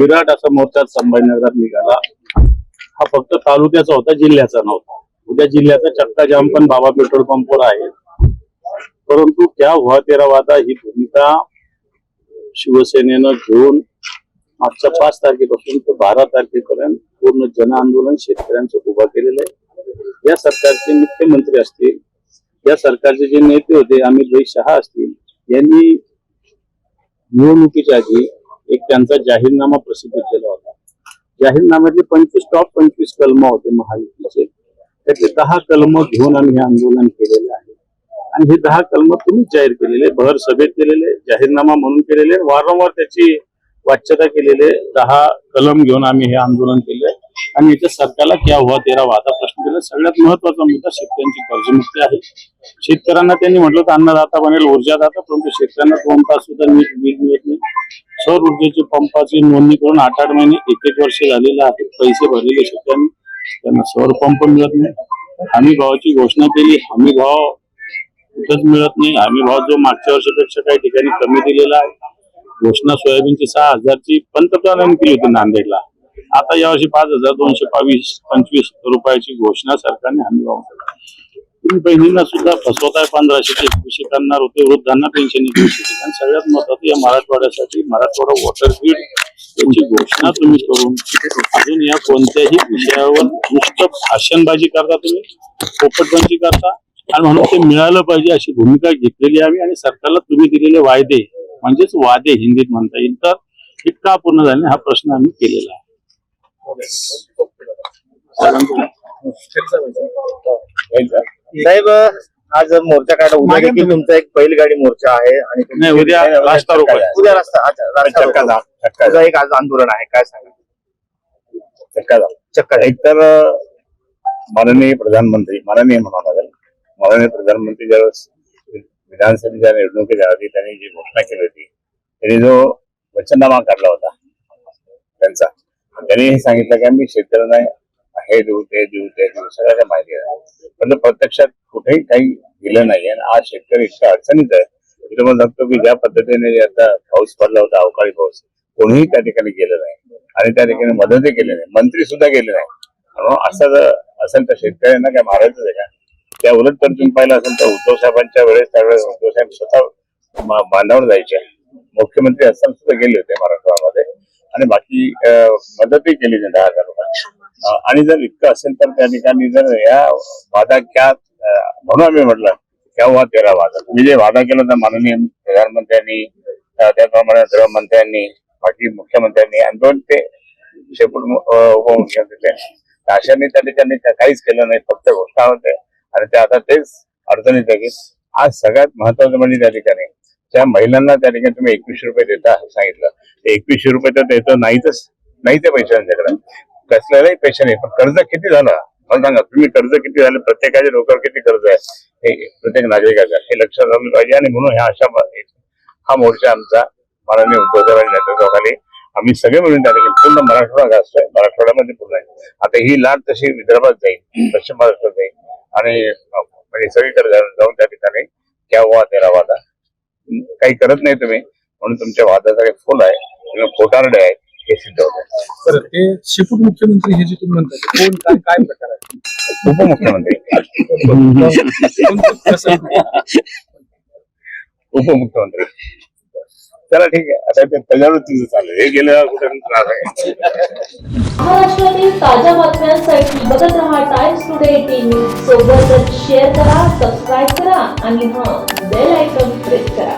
विराट असा मोर्चा संभाजीनगरात निघाला. हा फक्त तालुक्याचा होता जिल्ह्याचा नव्हता. उद्या जिल्ह्याचा चक्का जाम पण बाबा पेट्रोल पंपवर आहे. परंतु त्या व्हा तेरा वादा ही भूमिका शिवसेनेनं घेऊन मागच्या पाच तारखेपासून ते बारा तारखेपर्यंत पूर्ण जन आंदोलन शेतकऱ्यांचं उभा केलेलं आहे. या सरकारचे मुख्यमंत्री असतील या सरकारचे जे नेते होते अमित भाई शहा असतील यांनी निवडणुकीच्या आधी एक त्यांचा जाहीरनामा प्रसिद्ध केला होता. जाहीरनाम्यातले पंचवीस टॉप पंचवीस कलम होते महायुतीचे. त्यातले दहा कलम घेऊन आम्ही हे आंदोलन केलेले आहे. आणि हे दहा कलम तुम्ही जाहीर केलेले भर सभेत केलेले जाहीरनामा म्हणून केलेले वारंवार त्याची वाच्यता केलेले दहा कलम घेऊन आम्ही हे आंदोलन केले आणि याच्या सरकारला क्या हुआ तेरा वादा प्रश्न केला सगळ्यात महत्त्वाचा मुद्दा शेतकऱ्यांची कर्जमुक्ती आहे. शेतकऱ्यांना त्यांनी म्हटलं तर अन्नदाता बनेल ऊर्जादाता परंतु शेतकऱ्यांना दोन तास सुद्धा नीट वीज मिळत नाही. सौर ऊर्जेची पंपाची नोंदणी करून आठ आठ महिने एक एक वर्ष झालेलं आहे. पैसे भरलेले शेतकऱ्यांनी. त्यांना सौर पंप मिळत नाही. हमी भावाची घोषणा केली हमी भाव कुठंच मिळत नाही. हमी भाव जो मागच्या वर्षापेक्षा काही ठिकाणी कमी दिलेला आहे. घोषणा सोयाबीनची सहा हजारची पंतप्रधानांनी केली होती नांदेडला. आता यावर्षी पाच हजार दोनशे बावीस पंचवीस रुपयाची घोषणा सरकारने हमी भाव तुम्ही बहिणींना सुद्धा फसवताय पंधराशे ते एकवीसशे करणार होते वृद्धांना पेन्शन आणि सगळ्यात महत्वाचं या मराठवाड्यासाठी मराठवाडा वॉटर ग्रीड याची घोषणा तुम्ही करून अजून या कोणत्याही विषयावर दुष्ट भाषणबाजी करता तुम्ही पोपटबाजी करता आणि म्हणून ते मिळालं पाहिजे अशी भूमिका घेतलेली आहे आम्ही आणि सरकारला तुम्ही दिलेले वायदे म्हणजेच वादे हिंदीत म्हणता येईल तर इतका पूर्ण झाले हा प्रश्न आम्ही केलेला आहे. साहेब आज मोर्चा काढला उद्या देखील तुमचा एक बैलगाडी मोर्चा आहे आणि नाही, उद्या रास्ता रोको आहे. उद्या रस्ता अच्छा, रोको. एक आज आंदोलन आहे काय सांगा चक्का जाम. चक्का एक तर अं, माननीय प्रधानमंत्री माननीय म्हणावं लागेल माननीय प्रधानमंत्री ज्यावेळेस विधानसभेच्या निवडणुकीच्या आधी त्यांनी जी घोषणा केली होती त्यांनी जो वचननामा काढला होता त्यांचा त्यांनी हे सांगितलं की आम्ही शेतकऱ्यांना हे देऊ ते देऊ ते देऊ सगळ्या माहिती आहे. पण प्रत्यक्षात कुठेही काही दिलं नाही. आणि आज शेतकरी इतका अडचणीत आहे मी तुम्हाला सांगतो की ज्या पद्धतीने आता पाऊस पडला होता अवकाळी पाऊस कोणीही त्या ठिकाणी गेलं नाही. आणि त्या ठिकाणी मदतही केली नाही. मंत्री सुद्धा गेले नाही. म्हणून असं जर असेल तर शेतकऱ्यांना काय मारायचं आहे का? त्या उलट तर तुम्ही पाहिलं असेल तर उद्धव साहेबांच्या वेळेस त्यावेळेस उद्धव साहेब स्वतः बांधावर जायचे. मुख्यमंत्री असताना सुद्धा गेले होते महाराष्ट्रामध्ये आणि बाकी मदतही केली त्यांनी दहा हजार रुपये आणि जर इतकं असेल तर त्या ठिकाणी जर या वादा क्या म्हणून आम्ही म्हटलं क्या हुआ तेरा वादा? तुम्ही जे वादा केला तर माननीय प्रधानमंत्र्यांनी त्याप्रमाणे गृहमंत्र्यांनी बाकी मुख्यमंत्र्यांनी आणि दोन ते शेपूट उपमुख्यमंत्री अशांनी त्या ठिकाणी काहीच केलं नाही फक्त घोषणा होते आणि ते आता तेच अडचणीत आहे की आज सगळ्यात महत्वाचं म्हणजे त्या ठिकाणी त्या महिलांना त्या ठिकाणी तुम्ही एकवीसशे रुपये देता असं सांगितलं. ते एकवीसशे रुपये तर देतो नाहीतच नाही ते पैसे त्यांच्याकडे कसल्यालाही पैसे नाही पण कर्ज किती झालं? मला सांगा तुम्ही कर्ज किती झालं? प्रत्येकाच्या डोक्यावर किती कर्ज आहे? हे प्रत्येक नागरिकाचं हे लक्षात आलं पाहिजे आणि म्हणून ह्या अशा हा मोर्चा आमचा माननीय उद्धव साहेबांच्या नेतृत्वाखाली आम्ही सगळे मिळून त्या ठिकाणी पूर्ण मराठवाडा गाजतोय. मराठवाड्यामध्ये पूर्ण आहे. आता ही लाट तशी विदर्भात जाईल पश्चिम महाराष्ट्रात जाईल. आणि म्हणजे सगळीकडे जाऊन जाऊन त्या ठिकाणी क्या हुआ तेरा वादा. काही करत नाही तुम्ही म्हणून तुमच्या वादाचा काही फुल आहे. तुम्ही खोटारडे आहे हे सिद्ध होत. आहे शेपूट मुख्यमंत्री हे जे तुम्ही म्हणता कोण काय काय प्रकार आहे? उपमुख्यमंत्री. उपमुख्यमंत्री. चला ठीक आहे. आता ते त्याच्यावर तुझं चालू. हे गेलं कुठे त्रास आहे? महाराष्ट्रातील ताज्या बातम्यांसाठी बघत रहा टाइम्स टुडे टीव्ही सोबतच शेअर करा सबस्क्राईब करा आणि हां बेल आयकॉन प्रेस करा.